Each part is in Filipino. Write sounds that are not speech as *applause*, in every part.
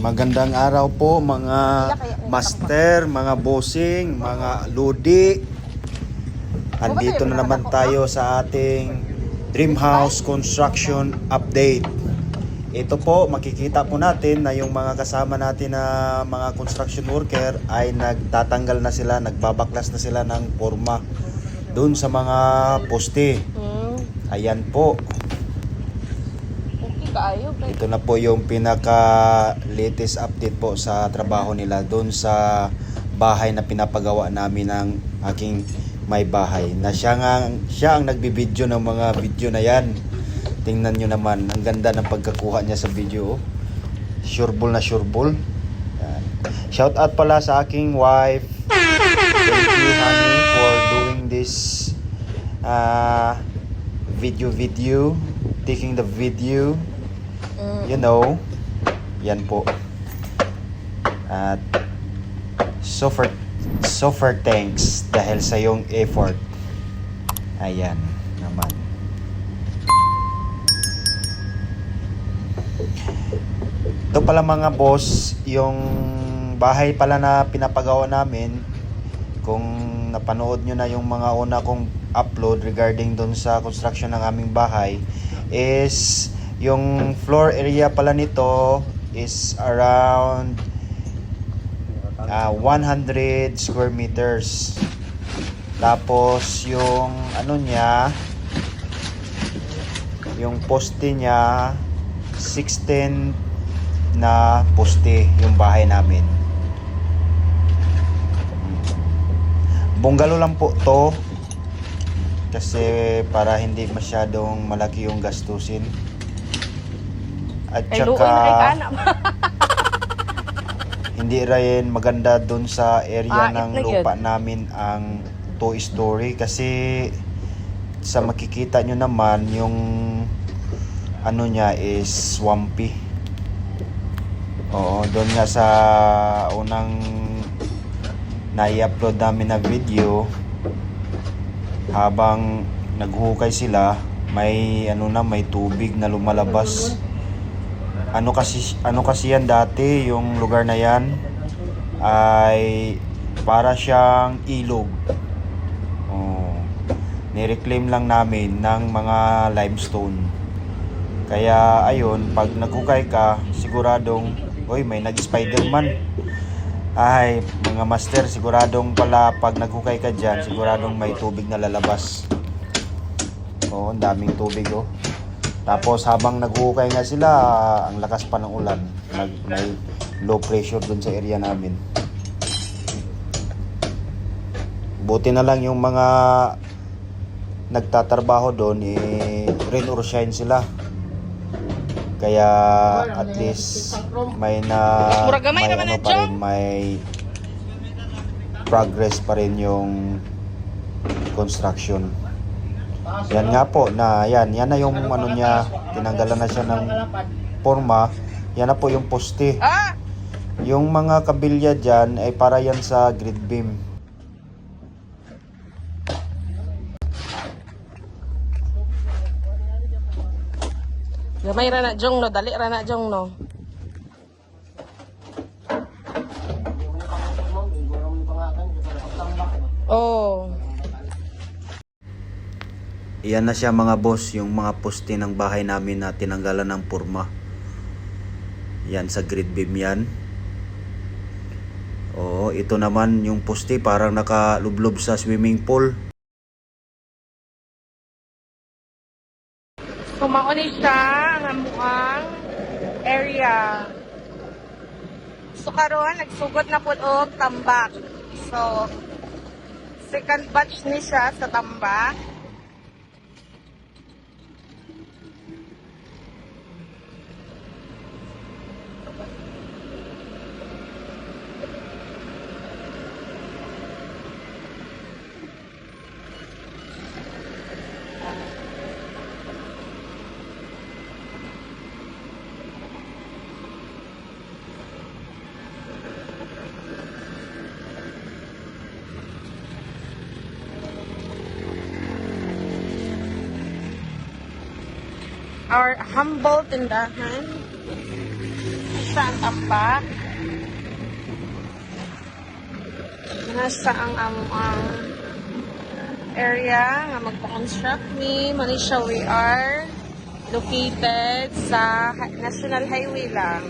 Magandang araw po mga master, mga bossing, mga ludi. Andito na naman tayo sa ating Dream House Construction Update. Ito po, makikita po natin na yung mga kasama natin na mga construction worker ay nagtatanggal na sila, nagbabaklas na sila ng forma doon sa mga poste. Hmm. Ayan po. Kaayo. kay- Ito na po yung pinaka latest update po sa trabaho nila doon sa bahay na pinapagawa namin ng aking may bahay. Na siya nga, siya ang nagbibideo ng mga video na yan. Tingnan nyo naman, ang ganda ng pagkakuha niya sa video. oh. Sureball na sureball. Shout out pala sa aking wife. Thank you honey for doing this uh, video video. Taking the video. You know, yan po. At so for, so for thanks dahil sa yung effort. Ayan naman. Ito pala mga boss, yung bahay pala na pinapagawa namin, kung napanood nyo na yung mga una kong upload regarding doon sa construction ng aming bahay, is yung floor area pala nito is around ah, 100 square meters. Tapos yung ano niya, yung poste niya 16 na poste yung bahay namin. Bungalo lang po to kasi para hindi masyadong malaki yung gastusin. At Kay luoy na kay saka *laughs* hindi rin maganda doon sa area Ah, ng it na lupa namin ang two story kasi sa makikita nyo naman yung ano niya is swampy. Oo, doon nga sa unang nai-upload namin na video habang naghukay sila may ano na may tubig na lumalabas ano kasi ano kasi yan dati yung lugar na yan ay para siyang ilog. Oh, nireclaim lang namin ng mga limestone. Kaya ayun pag naghukay ka siguradong oy may nag spiderman. Ay mga master siguradong pala pag naghukay ka dyan siguradong may tubig na lalabas. Oh ang daming tubig oh tapos habang naghukay nga sila, ang lakas pa ng ulan. Nag, may low pressure dun sa area namin. Buti na lang yung mga nagtatrabaho doon, eh, rain or shine sila. Kaya at least may na may ano pa rin, may progress pa rin yung construction. Yan nga po na yan, yan na yung ano niya, tinanggalan na siya ng forma. Yan na po yung poste. Ah! Yung mga kabilya dyan ay para yan sa grid beam. Gamay ra na jong no, dali ra na jong no. Oh. Yan na siya mga boss, yung mga poste ng bahay namin na tinanggalan ng forma. Yan sa grid beam yan. Oo, ito naman yung poste parang nakalublob sa swimming pool. Kumauni siya ang amuang area. So karon nagsugod na pud og tambak. So second batch ni siya sa tambak. Our humble tindahan. Siya ang tambak. Nasa ang ang ang area nga magpa-construct ni Manisha we are located sa National Highway lang.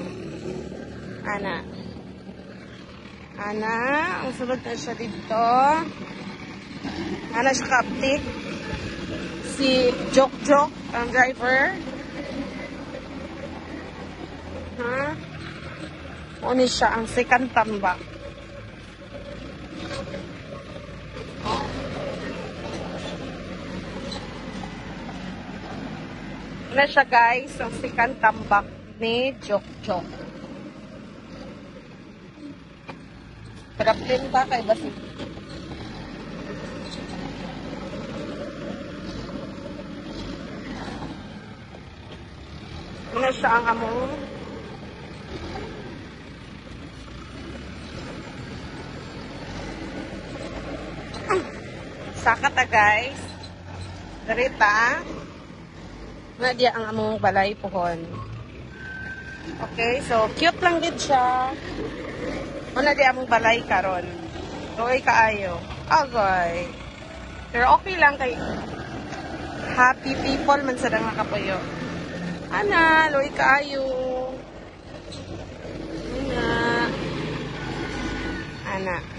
Ana. Ana, ang sunod na siya dito. Ana siya kapti. Si Jok Jok, ang driver. Ha? Uni siya ang second tambak. Wala siya guys, ang second tambak ni Jok Jok. Kapten pa kay Basig. Wala siya ang among Saka ta guys. Darita. Nga diya ang among balay pohon. Okay, so cute lang din siya. Una di among balay karon. Tuoy kaayo. Agoy. Pero okay lang kay happy people man sa nga kapuyo. Ana, loy kaayo. Ana. Ana.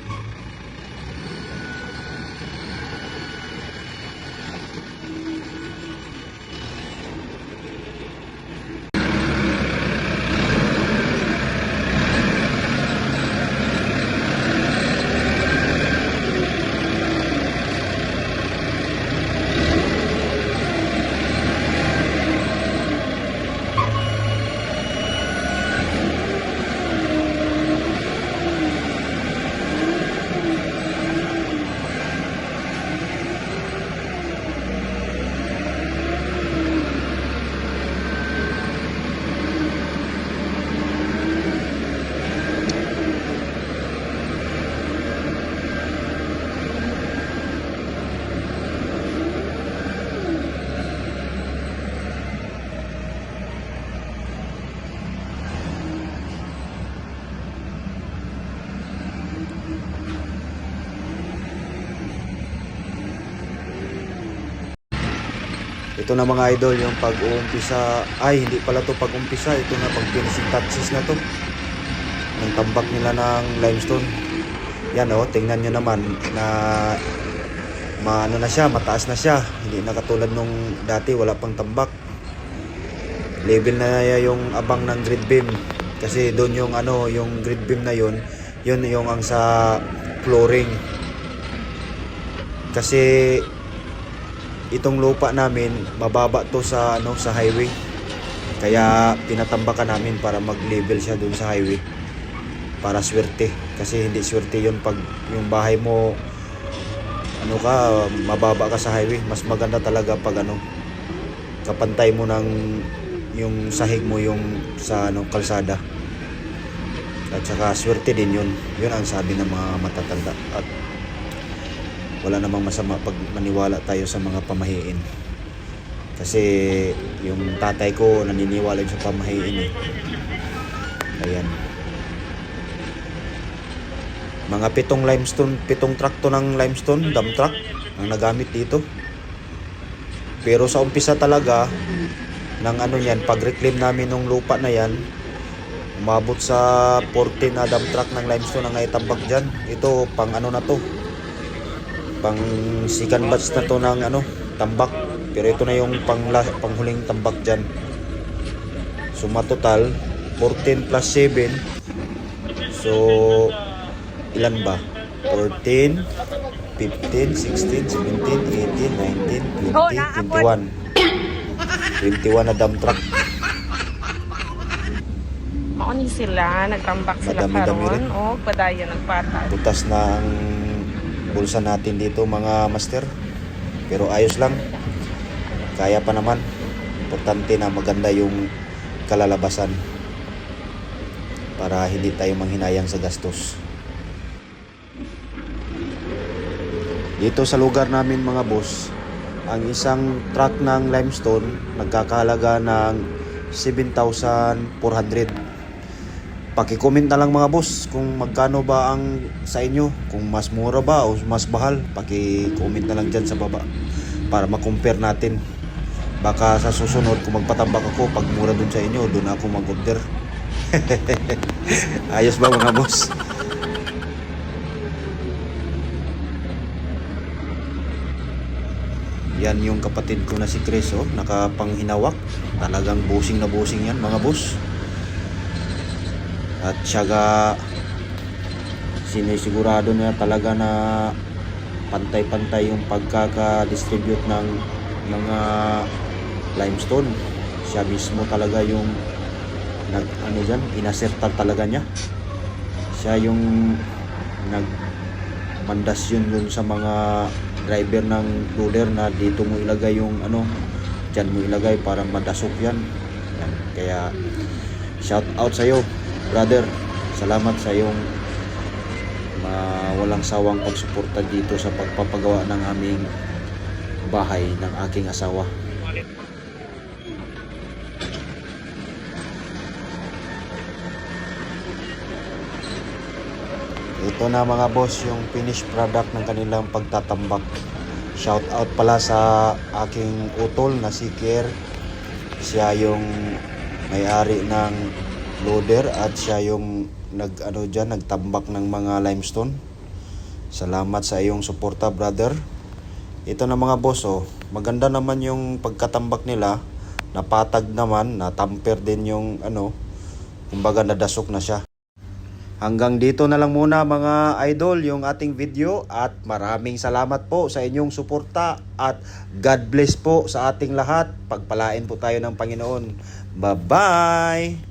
Ito na mga idol, yung pag-uumpisa, ay hindi pala to pag-umpisa, ito na pag finishing touches na to. Ng tambak nila ng limestone. Yan oh, tingnan nyo naman na maano na siya, mataas na siya. Hindi na katulad nung dati, wala pang tambak. Level na yung abang ng grid beam. Kasi doon yung ano, yung grid beam na yun, yun yung ang sa flooring. Kasi itong lupa namin mababa to sa ano sa highway. Kaya pinatambakan namin para mag-level siya dun sa highway. Para swerte. Kasi hindi swerte yun pag yung bahay mo ano ka mababa ka sa highway. Mas maganda talaga pag ano kapantay mo ng yung sahig mo yung sa ano kalsada. At saka swerte din yun. Yun ang sabi ng mga matatanda. At wala namang masama pag maniwala tayo sa mga pamahiin. Kasi yung tatay ko naniniwala sa pamahiin eh. Ayan. Mga pitong limestone, pitong truck to ng limestone, dump truck ang nagamit dito. Pero sa umpisa talaga ng ano yan, pag-reclaim namin ng lupa na yan, umabot sa 14 na dump truck ng limestone ang naitambak dyan. Ito, pang ano na to, pang second batch na to ng ano, tambak. Pero ito na yung pang panghuling tambak diyan. Suma total 14 plus 7. So ilan ba? 14 15, 16, 17, 18, 19, 20, Oh, naapon. 21. 21 na dump truck. Mauni sila, nagtambak sila karon o padaya nagpatay. Butas na ang bulsa natin dito mga master. Pero ayos lang. Kaya pa naman. Importante na maganda yung kalalabasan. Para hindi tayo manghinayang sa gastos. Dito sa lugar namin mga boss, ang isang truck ng limestone nagkakahalaga ng 7,400. Paki-comment na lang mga boss kung magkano ba ang sa inyo, kung mas mura ba o mas mahal. Paki-comment na lang dyan sa baba para ma-compare natin. Baka sa susunod kung magpatambak ako pag mura dun sa inyo, dun ako mag-order. *laughs* Ayos ba mga boss? Yan yung kapatid ko na si Chris, oh, nakapanghinawak. Talagang busing na busing yan, mga boss. At syaga sinisigurado niya talaga na pantay-pantay yung pagkaka-distribute ng mga limestone. Siya mismo talaga yung nag ano diyan, inasertan talaga niya. Siya yung nag mandasyon yun sa mga driver ng loader na dito mo ilagay yung ano dyan mo ilagay para madasok yan. yan. Kaya shout out sa iyo brother salamat sa iyong walang sawang pagsuporta dito sa pagpapagawa ng aming bahay ng aking asawa Ito na mga boss yung finished product ng kanilang pagtatambak. Shout out pala sa aking utol na si Kier. Siya yung may-ari ng loader at siya yung nag ano diyan nagtambak ng mga limestone. Salamat sa iyong suporta, brother. Ito na mga boss, oh. Maganda naman yung pagkatambak nila. Napatag naman, natamper din yung ano, kumbaga nadasok na siya. Hanggang dito na lang muna mga idol yung ating video at maraming salamat po sa inyong suporta at God bless po sa ating lahat. Pagpalain po tayo ng Panginoon. Bye-bye!